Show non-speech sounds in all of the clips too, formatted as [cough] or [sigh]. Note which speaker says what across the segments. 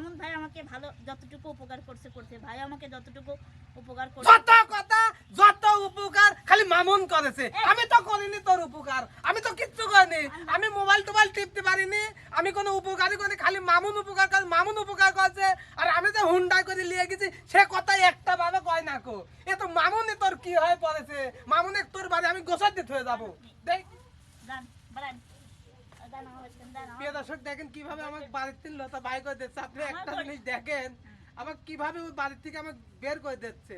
Speaker 1: মামুন ভাই আমাকে ভালো যতটুকু উপকার করছে করছে। ভাই আমাকে যতটুকু উপকার করছে।
Speaker 2: যত কথা যত উপকার খালি মামুন করেছে। আমি তো করিনি তোর উপকার। আমি তো কিচ্ছু করিনি। আমি মোবাইল টোবাইল টিপতে পারিনি। আমি কোনো উপকারই করিনি খালি মামুন উপকার করে মামুন উপকার করছে। আর আমি যে হুন্ডাই করে নিয়ে গেছি সে কথা একটা ভাবে কয় না কো। এ তো মামুনে তোর কি হয় পড়েছে? মামুনে তোর বাড়ি আমি গোসার দিতে হয়ে যাব। দেখ
Speaker 1: যান বাড়ান যান আমার বাড়িতে, যান আমার-
Speaker 2: প্রিয় দর্শক দেখেন কীভাবে আমার বাড়ির লতা বাই করে দিচ্ছে। আপনি একটা জিনিস দেখেন আমার কীভাবে ওই বাড়ির থেকে আমাকে বের করে দিচ্ছে।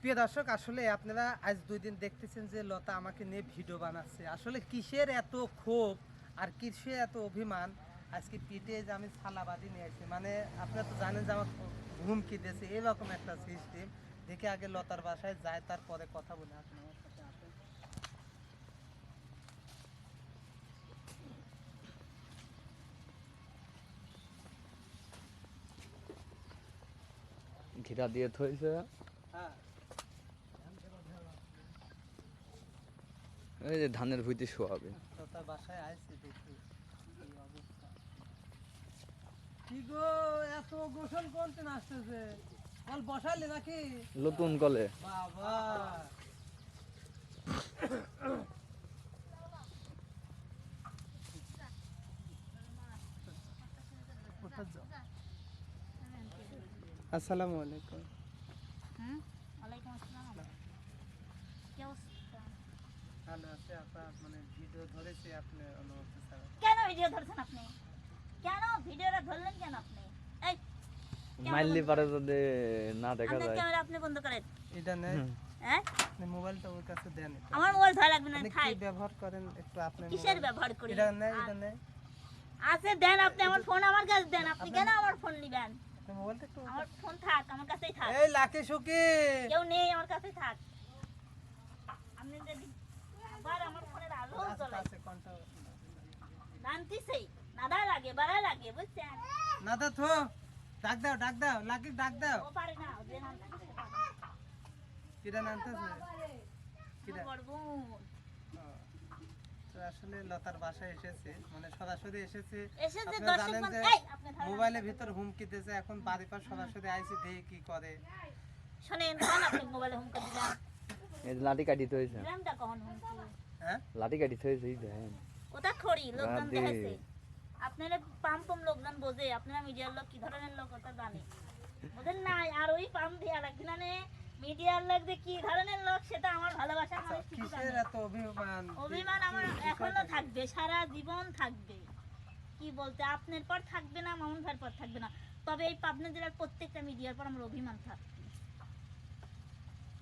Speaker 2: প্রিয় দর্শক আসলে আপনারা আজ দুই দিন দেখতেছেন যে লতা আমাকে নিয়ে ভিডিও বানাচ্ছে। আসলে কিসের এত ক্ষোভ আর কিসের এত অভিমান? আজকে পিঠে যে আমি ছালাবাদি নিয়ে আসছি মানে আপনারা তো জানেন যে আমার হুমকি দিয়েছে এরকম একটা সিস্টেম দেখে আগে লতার বাসায় যায় তারপরে কথা বলে আসেন
Speaker 3: ঘিরা দিয়ে থইছে।
Speaker 2: হ্যাঁ
Speaker 3: এই যে ধানের ভুইতে শোয়াবে।
Speaker 2: বাসায় দেখি কি গো এত গোসল করতে আসতেছে। কল বসালি নাকি?
Speaker 3: নতুন কলে।
Speaker 2: বাবা। [coughs] আসসালামু আলাইকুম।
Speaker 1: হুম ওয়ালাইকুম আসসালাম। কি অবস্থা?
Speaker 2: ভালো আছে আপনার মানে ভিডিও ধরেছি আপনি অনুমতি ছাড়া
Speaker 1: কেন ভিডিও ধরছেন আপনি? কেন ভিডিওটা ধরলেন কেন আপনি? এই
Speaker 3: মাইলি পারে যদি না দেখা যায়।
Speaker 1: ক্যামেরা আপনি বন্ধ করেন।
Speaker 2: এটা নেই।
Speaker 1: হ্যাঁ?
Speaker 2: আপনি মোবাইলটা ওর কাছে দেন
Speaker 1: আমার মোবাইল ধরা লাগবে না খাই
Speaker 2: ব্যবহার করেন? একটু আপনি
Speaker 1: কিসের ব্যবহার করি?
Speaker 2: এটা নেই এটা নেই।
Speaker 1: আছে দেন আপনি। আমার ফোন আমার কাছে দেন। আপনি কেন আমার ফোন নিবেন?
Speaker 2: আপনি মোবাইলটা একটু
Speaker 1: আমার ফোন থাক আমার কাছেই থাক।
Speaker 2: এই লাকি সুকি।
Speaker 1: কেউ নেই আমার কাছেই থাক। আপনি যদি আবার আমার ফোনের আলো নাদা লাগে বাড়া লাগে বুঝছেন?
Speaker 2: না দা থো। ডাক দাও ডাক দাও লাকি ডাক দাও।
Speaker 1: ও পারে না যে
Speaker 2: কিরা নামতেছে কিরা?
Speaker 1: বড় বোন
Speaker 2: আসলে লতার বাসায় এসেছে মানে সরাসরি এসেছে। আপনারা জানেন যে। মোবাইলের ভিতর হুমকি দিয়েছে এখন বাড়ির পর সরাসরি আইসি দেখি কি করে।
Speaker 1: শোনেন কোন আপনি মোবাইলে হুমকা দিলাম?
Speaker 3: এই লাঠি কাটি থইছে।
Speaker 1: দিলামটা কখন হুমকি?
Speaker 2: হ্যাঁ?
Speaker 3: লাঠি কাটি থইছে এই দেখেন।
Speaker 1: ওটা খড়ি? লোকজন
Speaker 3: রাধে।
Speaker 1: দেখাইছে আপনারা পাম পাম লোকজন বোঝে আপনারা মিডিয়ার লোক কি ধরনের লোক ওটা জানে। বোঝেন নাই আর ওই পাম দিয়া লাগবে না মিডিয়ার লোক যে কি ধরনের লোক সেটা আমার ভালোবাসা
Speaker 2: আচ্ছা,
Speaker 1: মানুষ ঠিকই
Speaker 2: কিসের
Speaker 1: জানে।
Speaker 2: এত অভিমান
Speaker 1: অভিমান আমার এখনও থাকবে সারা জীবন থাকবে। কি বলতে আপনার পর থাকবে না মামুন ভাইয়ের পর থাকবে না। তবে এই পাবনা জেলার প্রত্যেকটা মিডিয়ার পর আমার অভিমান থাকবে।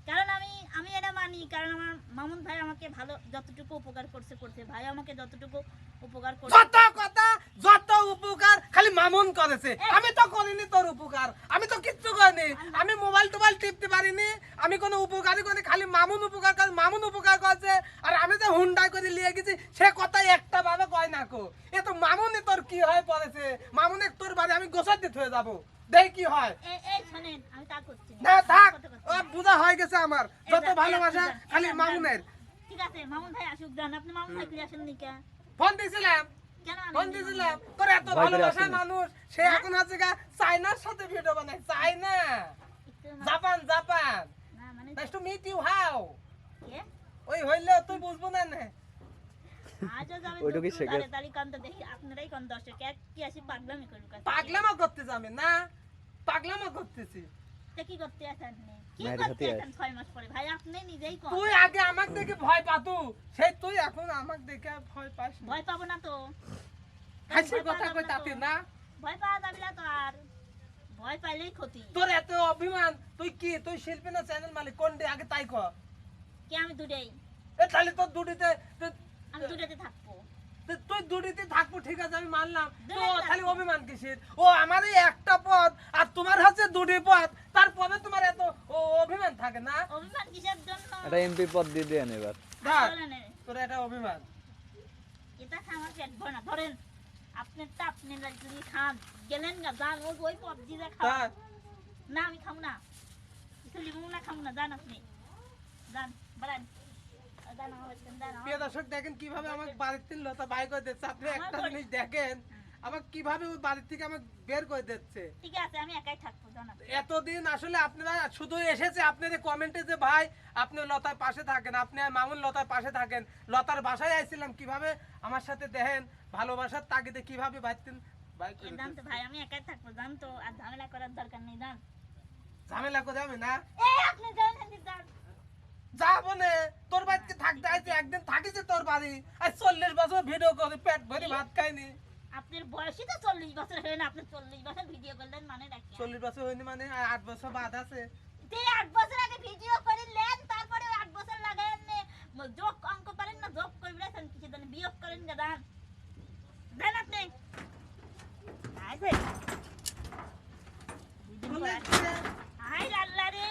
Speaker 1: কারণ আমি আমি এটা মানি কারণ আমার মামুন ভাই আমাকে ভালো যতটুকু উপকার করছে করছে। ভাই আমাকে যতটুকু উপকার করছে
Speaker 2: যত কথা যত উপকার খালি মামুন করেছে। আমি তো করিনি তোর উপকার। আমি তো কিচ্ছু করিনি। আমি মোবাইল টোবাইল টিপতে পারিনি। আমি কোনো উপকারই করিনি খালি মামুন উপকার করে মামুন উপকার করছে। আমি যে হুন্ডাই করে নিয়ে গেছি সে কথা একটা ভাবে কয় না কো। এ তো মামুনে তোর কি হয় পড়েছে? মামুনে তোর বাড়ি আমি গোসার দিতে হয়ে যাব। দেখ কি হয়।
Speaker 1: এই এই শোনেন আমি তা করছি
Speaker 2: না। থাক। ও বুঝা হয়ে গেছে আমার। যত ভালোবাসা খালি মামুনের।
Speaker 1: ঠিক আছে মামুন ভাই আসুক যান। আপনি মামুন ভাই আসেন নি কেন
Speaker 2: ফোন দিয়েছিলাম
Speaker 1: কেন
Speaker 2: ফোন দিয়েছিলাম তোর এত ভালোবাসার মানুষ সে
Speaker 1: হ্যাঁ?
Speaker 2: এখন আছে গা চায়নার সাথে ভিডিও বানায়। চায়না। Japan Japan.
Speaker 1: না মানে
Speaker 2: মিট ইউ হাউ
Speaker 1: কে?
Speaker 2: ওই হইলে তুই বুঝব না না।
Speaker 1: পাগলামি
Speaker 2: করতে যাবে না পাগলামো করতেছি।
Speaker 1: কি করতে কি করতে ছয় মাস পরে? ভাই আপনি নিজেই কোন।
Speaker 2: তুই আগে আমাক দেখে ভয় পাতু। সেই তুই এখন আমাক দেখে ভয় পাস
Speaker 1: ভয় পাবো না তো।
Speaker 2: হাসি কথা কই
Speaker 1: না
Speaker 2: তাতে না?
Speaker 1: ভয় পাওয়া যাবে না তো আর। ভয় পাইলেই ক্ষতি।
Speaker 2: তোর এত অভিমান। তুই কি? তুই শিল্পী না চ্যানেল মালিক? কোন ডে আগে তাই কর।
Speaker 1: কি আমি দুটাই?
Speaker 2: তাহলে তোর দুটিতে তুই-
Speaker 1: আমি দুটাতে থাকব।
Speaker 2: তুই তুই দুটিতে থাকব ঠিক আছে আমি মানলাম। তো খালি অভিমান কিসের? ও আমার এই একটা পথ আর তোমার হচ্ছে দুটি পথ তারপরে তোমার এত অভিমান থাকে না?
Speaker 1: অভিমান কিসের জন্য?
Speaker 3: এটা এমপি পদ দিয়ে দেন এবার।
Speaker 2: তোর এটা অভিমান।
Speaker 1: এটা খা পেট ভরে না। ধরেন আপনার তা আপনি যদি খান গেলেন গা যান ওই ওই পবজি যা খাওয়া না আমি খাব না। কিছু লিবো না খাব না যান আপনি। যান বাড়ান
Speaker 2: প্রিয় দর্শক দেখেন কীভাবে আমার বাড়ির তিন লতা বাই করে দিচ্ছে। আপনি একটা জিনিস দেখেন আবার কীভাবে ওই বাড়ি থেকে আমাকে বের করে দিচ্ছে।
Speaker 1: ঠিক আছে আমি একাই থাকব জানা।
Speaker 2: এতদিন আসলে আপনারা শুধু এসেছে আপনাদের কমেন্টে যে ভাই আপনি লতার পাশে থাকেন আপনি আর মামুন লতার পাশে থাকেন। লতার বাসায় আইছিলাম কীভাবে আমার সাথে দেখেন ভালোবাসার তাগিদে কীভাবে
Speaker 1: তো ভাই আমি একাই থাকব জান তো আর ঝামেলা করার দরকার নেই জান।
Speaker 2: ঝামেলা করে আমি না?
Speaker 1: আপনি
Speaker 2: যাব নে তোর বাড়িতে থাকতে আইছে একদিন থাকিছে তোর বাড়ি। আর চল্লিশ বছর ভিডিও করে পেট ভরে ভাত খাইনি।
Speaker 1: আপনার বয়সই তো চল্লিশ বছর হয়ে না আপনি চল্লিশ বছর ভিডিও করলেন মানে রাখি
Speaker 2: চল্লিশ বছর হয়নি মানে আর আট বছর বাদ আছে।
Speaker 1: যে আট বছর আগে ভিডিও করিলেন তারপরে ওই আট বছর লাগায়েন নে ম- যোগ অঙ্ক পারেন না যোগ করবেন কিছু দিন বিয়োগ করেন গা দান। দেন আপনি আয় ভাই দুদিন পর আস- আয় আল্লাহ রে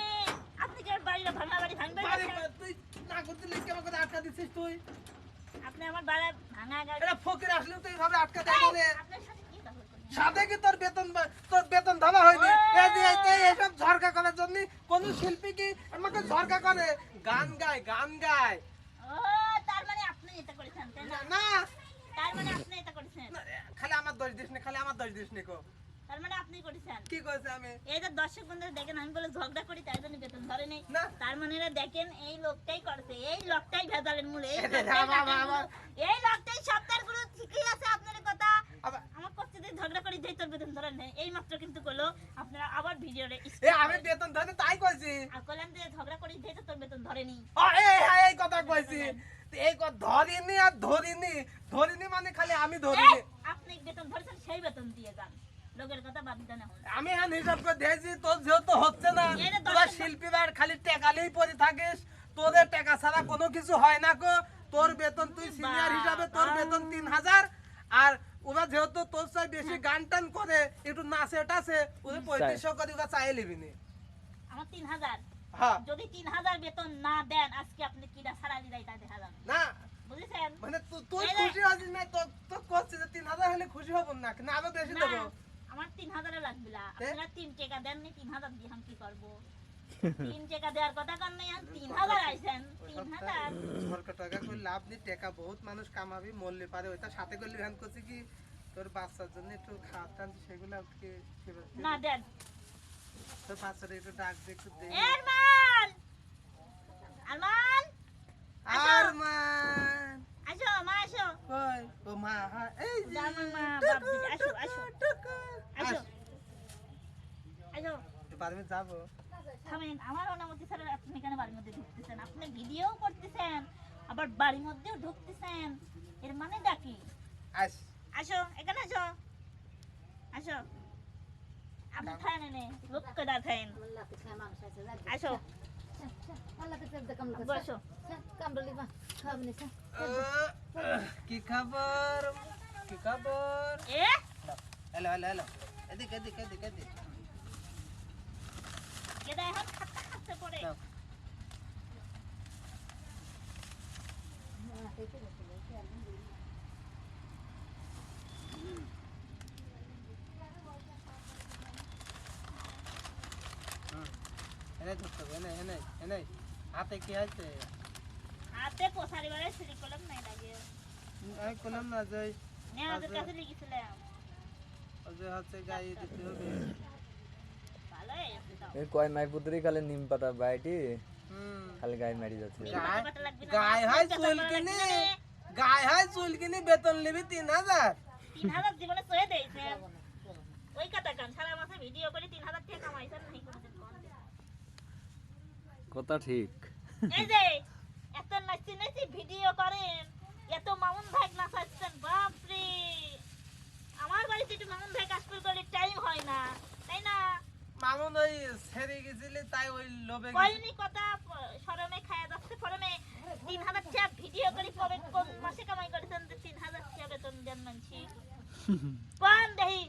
Speaker 1: আপনি কি আমার বাড়িটা ভাঙা বাড়ি ভাঙবেন
Speaker 2: বাড়ি তুই না করতে লিখে আমাকে আটকা দিচ্ছিস তুই
Speaker 1: আপনি আমার বাড়ি ভাঙা গাড়ি
Speaker 2: এটা ফকির আসলে তুই ভাবে আটকা নে
Speaker 1: সাথে কি
Speaker 2: তোর বেতন তোর বেতন ধরা হয়নি? এইসব ঝরকা করার জন্য কোন শিল্পী কি আমাকে ঝরকা করে? গান গায় গান গায়।
Speaker 1: তার মানে আপনি এটা করেছেন না?
Speaker 2: না
Speaker 1: তার মানে আপনি এটা করেছেন।
Speaker 2: খালি আমার দোষ দিস খালি আমার দোষ দিস কো।
Speaker 1: তার মানে আপনি করেছেন।
Speaker 2: কি কইছে আমি?
Speaker 1: এই যে দর্শক বন্ধুরা দেখেন আমি বলে ঝগড়া করি তাই জন্য বেতন ধরে নেই। তার মানে দেখেন এই লোকটাই করছে এই লোকটাই ভেজালের মূলে এই লোকটাই
Speaker 2: আমার-
Speaker 1: নাটের
Speaker 2: আমার-
Speaker 1: গুরু। এই লোকটাই সপ্তাহের গুরু ঠিকই আছে আপনার কথা।
Speaker 2: আবার
Speaker 1: আমার করছে যে ঝগড়া করি যেই তোর বেতন ধরে নেই। এই মাত্র কিন্তু কলো আপনারা আবার ভিডিওরে
Speaker 2: আমি বেতন ধরে তাই কইছি।
Speaker 1: আর কলেন যে ঝগড়া করি যেই তোর বেতন ধরেনি
Speaker 2: ও এই হ্যাঁ কথা কইছি। এই কথা ধরিনি আর ধরিনি। ধরিনি মানে খালি আমি ধরিনি।
Speaker 1: আপনি বেতন ধরেছেন সেই বেতন দিয়ে যান।
Speaker 2: আমি এখন হিসাব করে দিয়েছি তোর যেহেতু হচ্ছে না তোরা
Speaker 1: টাকা।
Speaker 2: শিল্পীরা খালি টেকালেই পরে থাকিস। তোদের টাকা ছাড়া কোনো কিছু হয় না কো তোর বেতন তুই সিনিয়র হিসাবে তোর বেতন তিন হাজার। আর ওরা যেহেতু তোর চাই বেশি গান টান করে একটু নাচে টাচে ওদের পঁয়ত্রিশশো করে ওরা চাই লিবি নি।
Speaker 1: আমার তিন হাজার।
Speaker 2: হ্যাঁ।
Speaker 1: যদি তিন হাজার বেতন না দেন আজকে আপনি কিনা সারা দিলাই তা দেখা যান
Speaker 2: না।
Speaker 1: বুঝেছেন?
Speaker 2: মানে তুই খুশি হচ্ছিস না তোর তোর করছিস তিন হাজার হলে খুশি হব না না আরও বেশি
Speaker 1: না,
Speaker 2: দেবো।
Speaker 1: আমার তিন হাজারে লাগবে আপনারা তিন টাকা দেননি তিন হাজার দিয়ে আমি কি করব? [laughs] তিন টাকা দেওয়ার কথা কার নাই তিন হাজার [laughs] আইছেন তিন হাজার।
Speaker 2: সরকার টাকা করে লাভ নেই টাকা বহুত মানুষ কামাবি মরলে পারে। ওইটা সাথে করলে করছি কি? তোর বাচ্চার জন্য একটু টান সেগুলো আজকে সেবা
Speaker 1: না দেন।
Speaker 2: তোর বাচ্চাটা একটু ডাক দে একটু দে।
Speaker 1: আরমান আরমান
Speaker 2: আর মান
Speaker 1: আসো মা আসো
Speaker 2: কই ও মা হ্যাঁ, এই যে
Speaker 1: যা মা, মা, বাপ দিদি, আসো, আসো।
Speaker 2: টুকু।
Speaker 1: আসো
Speaker 2: আস,
Speaker 1: আসো
Speaker 2: যাব
Speaker 1: থামেন আমার অনুমতি ছাড়া আপনি এখানে বাড়ির মধ্যে ঢুকতেছেন। আপনি ভিডিও করতেছেন আবার বাড়ির মধ্যেও ঢুকতেছেন। এর মানে ডাকি
Speaker 2: আস।
Speaker 1: আসো এখানে আসো। আসো। আপনি থাকেন এনে লোক কেডা থাকেন? আসো। বসো।
Speaker 2: কি খবর? কি খবর?
Speaker 1: এ?
Speaker 2: Hello hello hello. এদিকে এদিকে এদিকে এদিকে
Speaker 1: কেডা এখন খাতা খাতে পড়ে
Speaker 2: নাও। হুম। এনে ধরতে হবে এনে এনে এনে। হাতে কি আছে?
Speaker 1: হাতে পোসারি বারে সিঁড়ি করলাম নাই লাগে।
Speaker 2: আমি বললাম না যে
Speaker 1: নে হাতের কাছে লিখেছিলাম।
Speaker 2: ওই হচ্ছে গায়ে দিতে হবে।
Speaker 1: ভালো
Speaker 3: এই কয় মাই পুত্রি খালি নিম পাতা বাইটি?
Speaker 2: হুম।
Speaker 3: খালি গায়ে মারি যাচ্ছে।
Speaker 2: গায়ে- হয় চুল কিনে। গায়ে হয় চুল কিনে বেতন নিবি তিন হাজার।
Speaker 1: তিন হাজার জীবনে সয়ে দিয়েছে ওই কথা কান? সারা মাসে ভিডিও করে তিন হাজার টাকা কামাইছেন নাই।
Speaker 3: কথা ঠিক।
Speaker 1: এই যে এত নাচি নাচি ভিডিও করেন এত মামুন ভাই নাচাচ্ছেন বাপরে! আমার বাড়িতে একটু মামুন ভাই কাজ করে টাইম হয় না তাই না?
Speaker 2: মামুন ওই ছেড়ে গেছিলি তাই ওই লোভে গেছি।
Speaker 1: কথা শরমে খায়া যাচ্ছে ফরমে তিন হাজার টাকা ভিডিও করে কবে কোন মাসে কামাই করেছেন যে তিন হাজার টাকা বেতন দেন মানছি? কোন দেহি?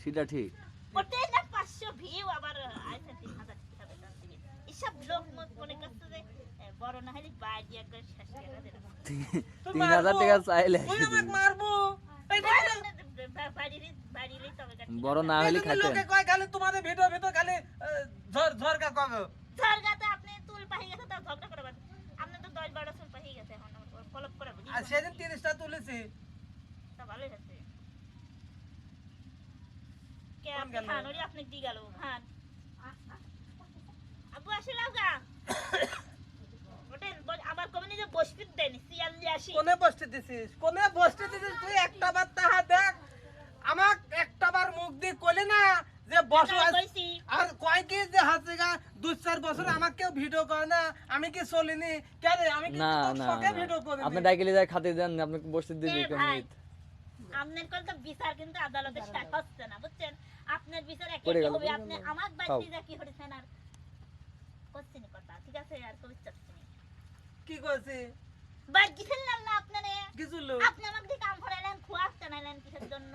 Speaker 3: সেটা ঠিক।
Speaker 1: ওটাই না পাঁচশো ভিউ আবার তিন হাজার টাকা বেতন দিবে। এসব লোক মত মনে করছে যে বড় না হলে বাইরে একবার শেষ করে
Speaker 3: তিন হাজার টাকা চাইলে
Speaker 2: ওই আমাকে মারবো এই
Speaker 1: বাড়ির
Speaker 3: বড় না হলে খাইতেন।
Speaker 2: লোকে কয় খালি তোমাদের ভিডিও ভিতর খালি আহ, ঝড় ঝড়কা কবে
Speaker 1: ঝরগাতে আপনি চুল পাহি গেছে তার ঝগড়া করে বাদ আপনি তো দশ বারো চুল পাহি গেছে এখন ফলপ করে বুঝি
Speaker 2: আর সেদিন তিরিশটা তুলেছি।
Speaker 1: তা ভালোই আছে কে আপনি খান ওরে আপনি দি গেল খান। আব্বু আসে লাগা ওটা ব- আবার কবে নিজে বসপিত দেন সিয়াল দিয়ে আসি।
Speaker 2: কোনে বসতে দিছিস? কোনে বসতে দিছিস? তুই একটা বার তাহা দেখ। আমাক একটা বার মুখ দিয়ে কইলে না যে বসো
Speaker 1: কইছি।
Speaker 2: আর কয় কি যে হাতে গা দুই চার বছর আমাকে কেউ ভিডিও করে না আমি কি চলিনি? কেন আমি কি
Speaker 3: না না
Speaker 2: ভিডিও করি
Speaker 3: আপনি ডাইকেলে যায় খাতে দেন আপনি বসতে দিবি
Speaker 1: ভাই,
Speaker 3: কেমনি
Speaker 1: আপনার কোন তো বিচার কিন্তু আদালতে শেষ হচ্ছে না বুঝছেন? আপনার বিচার একই হবে? আপনি। আমার। বাড়িতে যা কি হয়েছেন আর করছেন কথা ঠিক আছে? আর কবি চাচ্ছেন
Speaker 2: কি করছি
Speaker 1: বাদ গেছিলাম না আপনারে?
Speaker 2: কিছু লোক
Speaker 1: আপনি আমাকে দিয়ে কাম করাইলেন খোয়া টানাইলেন কিসের জন্য?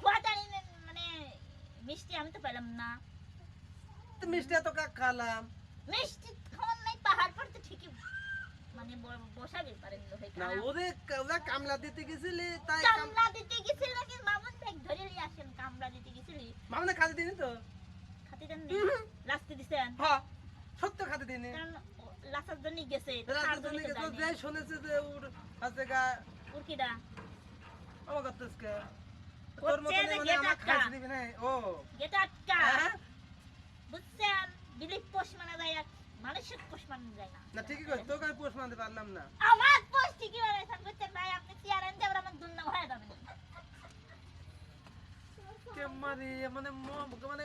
Speaker 1: খোয়া মানে মিষ্টি আমি তো পেলাম না
Speaker 2: মিষ্টি এত কাক খালাম
Speaker 1: মিষ্টি খাওয়ার নাই পাহাড় পড়তে ঠিকই মানে বসাবে পারেন লোহে
Speaker 2: না ওরে ওরা কামলা দিতে গেছিলি তাই
Speaker 1: কামলা দিতে গেছিল নাকি মামুন ব্যাগ ধরে নিয়ে আসেন কামলা দিতে গেছিলি
Speaker 2: মামনে খাতে দিনি তো
Speaker 1: খাতে দেন লাস্টে দিছেন
Speaker 2: হ্যাঁ সত্য খাতে দিনি
Speaker 1: কারণ লাসার জন্য গেছে
Speaker 2: রাতে জন্য
Speaker 1: তো
Speaker 2: গেছো,
Speaker 1: যায়নি।
Speaker 2: যে শুনেছে যে ওর হাতে গা
Speaker 1: উর্কিডা
Speaker 2: আমার করতেছে
Speaker 1: ওর
Speaker 2: তোর মতন মানে আমার
Speaker 1: আটকা।
Speaker 2: দিবি না ও।
Speaker 1: গেটা
Speaker 2: হ্যাঁ?
Speaker 1: বুঝছেন? বিলিপ পোষ মানা যায় আর মানুষের পোষ মানা যায় না।
Speaker 2: না ঠিকই কই তোকে পোষ মানতে পারলাম না।
Speaker 1: আমার পোষ ঠিকই বানাইছেন বুঝছেন ভাই? আপনি চেয়ার আনতে আবার আমার দুর্নাম হয়ে যাবে
Speaker 2: কে মানে মানে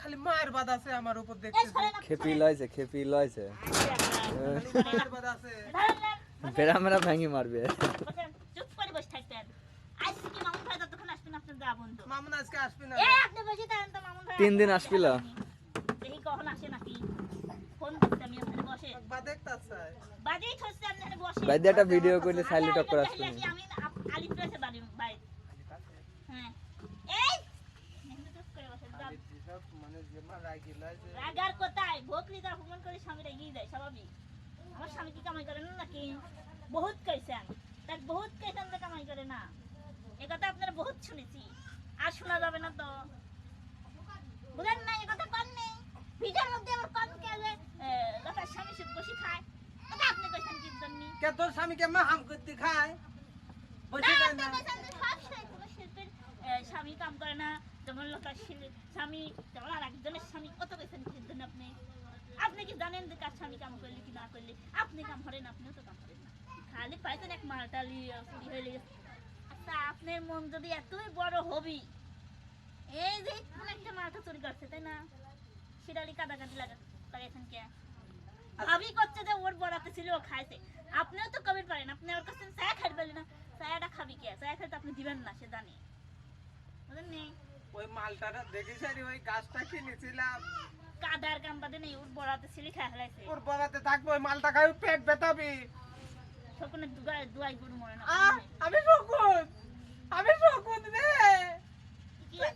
Speaker 2: খালি মায়ের বাদ আছে আমার উপর
Speaker 3: খেপি। লইছে খেপি লইছে। ফেরা মেরা ভাঙি মারবে
Speaker 1: বসেন, চুপ করে বসে থাকতেন আজকে কি মামুন ভাই যতক্ষণ আসবেন আপনার যা বন্ধু
Speaker 2: মামুন আজকে আসবি না
Speaker 1: এই আপনি বসে থাকেন তো মামুন ভাই
Speaker 3: তিন দিন
Speaker 1: আপনার
Speaker 3: আসবিল?
Speaker 1: দেখা হয়নি। দেখি কখন আসে নাকি? ফোন করতে আমি আপনার বসে।
Speaker 2: বা দেখতে চাই
Speaker 1: বাজেই ঠসছে আপনার বসে
Speaker 3: ভাই একটা ভিডিও করলে সাইলি টক করে
Speaker 1: আমি বাড়ি হ্যাঁ। এই! করে রাগার কোথায় অপমান স্বামীরা এগিয়ে যায় স্বাভাবিক। আমার স্বামী কি কামাই করে না নাকি? বহুত কইছেন। তার বহুত কইছেন কামাই করে না। এ কথা আপনারা বহুত শুনেছি। আর শোনা যাবে না তো। বুঝেন না কথা কম নেই। ভিডিওর মধ্যে আবার কম কে যে লোকের স্বামী সুদ বসে খায়। এটা আপনি কইছেন কি জন্য?
Speaker 2: কে তোর স্বামীকে মা হাম করতে খায়? বসে
Speaker 1: না,
Speaker 2: না।
Speaker 1: স্বামী কাম করে না। যেমন লোকের স্বামী যেমন আর একজনের স্বামী কত কইছেন কি জন্য আপনি? আপনি কি জানেন যে কার স্বামী কাম করলে কি না করলে? আপনি কাম করেন আপনিও তো কাম করেন না। খালি পাইছেন এক মালটালি চুরি লেগেছে। আচ্ছা আপনার মন যদি এতই বড় হবি এই যে একটা মালটা চুরি করছে তাই না? শিরালি কাদাকাটি লাগা লাগাইছেন কে? ভাবি করছে যে ওর বড়াতে ছিল ও খাইছে। আপনিও তো কবির পারেন আপনি ওর কাছে চা খাইতে পারলেন না। চায়াটা খাবি কে? চায়া খাইতে আপনি দিবেন না সে জানে। বুঝলেন নি?
Speaker 2: ওই মালটাটা দেখিস ওই গাছটা কিনেছিলাম।
Speaker 1: কাদার কাম বাদে নেই ওর বড়াতে ছিলি খাই
Speaker 2: ওর থাকব ওই মালটা খাই পেট বেতাবি
Speaker 1: সকলে দুগাই দুয়াই গরু মরে না।
Speaker 2: আমি শকুন আমি শকুন রে।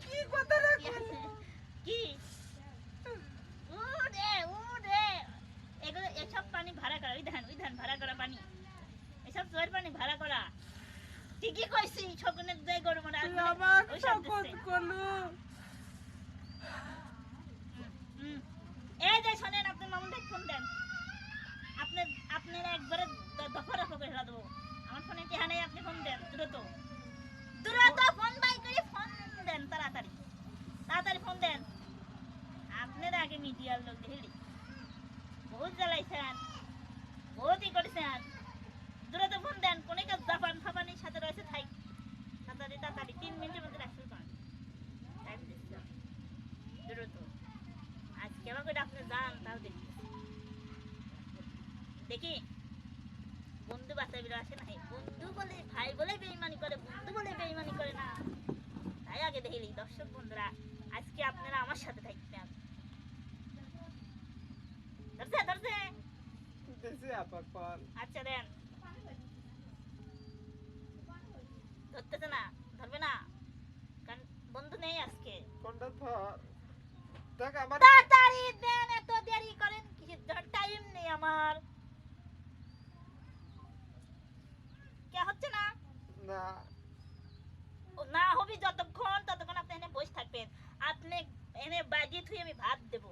Speaker 1: কি
Speaker 2: কথা রে
Speaker 1: কি? এগুলো এসব পানি ভাড়া করা ওই ধান ওই ধান ভাড়া করা পানি। এসব জয়ের পানি ভাড়া করা। ঠিকই কইছি শকুনের দুয়াই গরম
Speaker 2: শকুন
Speaker 1: দিচ্ছে।
Speaker 2: করলু
Speaker 1: হুম। এই যে শোনেন আপনি মামুন ভাই ফোন দেন আপনি আপনারা একবারে দ- দফা দফা করে ফেলা দেবো আমার ফোনে টিহা নেই আপনি ফোন দেন দ্রুত দ্রুত ফোন বাই করে ফোন দেন তাড়াতাড়ি তাড়াতাড়ি ফোন দেন আপনারা আগে মিডিয়ার লোক দেখলি? বহুত জ্বালাইছেন বহুতই করেছেন দ্রুত ফোন দেন, কোনে কাজ জাপান ফাপানির সাথে রয়েছে থাই তাড়াতাড়ি তাড়াতাড়ি, তিন মিনিটের মধ্যে রাখতে পারেন টাইম দিচ্ছে দ্রুত আজকে আমাকে আপনি যান, তাও দেখি। দেখি, বন্ধু বাচ্চা বিরা আসে নাই? বন্ধু বলে ভাই বলে বেইমানি করে, বন্ধু বলে বেইমানি করে না। তাই আগে দেখলি, দর্শক বন্ধুরা, আজকে আপনারা আমার সাথে থাকতেন ধরছে ধরছে
Speaker 2: আপাক পাল
Speaker 1: আচ্ছা দেন। ধরতেছে না ধরবে না। কারণ বন্ধু নেই আজকে।
Speaker 2: কোনটা ধর দেখ আমার
Speaker 1: তাড়াতাড়ি দেন এত দেরি করেন কিসের জন্য? টাইম নেই আমার। কে হচ্ছে না?
Speaker 2: না।
Speaker 1: ও না হবি যতক্ষণ ততক্ষণ আপনি এনে বসে থাকবেন। আপনি এনে বাজিয়ে থুই আমি ভাত দেব।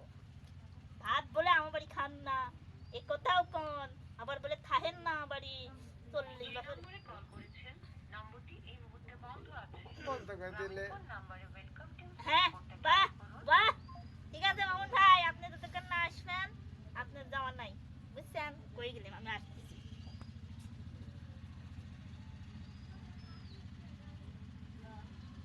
Speaker 1: ভাত বলে আমার বাড়ি খান না। এ কথাও কন আবার বলে থাহেন না বাড়ি চল্লিশ বছর।
Speaker 2: হ্যাঁ বাহ বাহ।
Speaker 1: ঠিক আছে মামুন ভাই আপনি যতক্ষণ না আসবেন আপনার যাওয়া নাই। বুঝছেন? কই গেলাম আমি আসলাম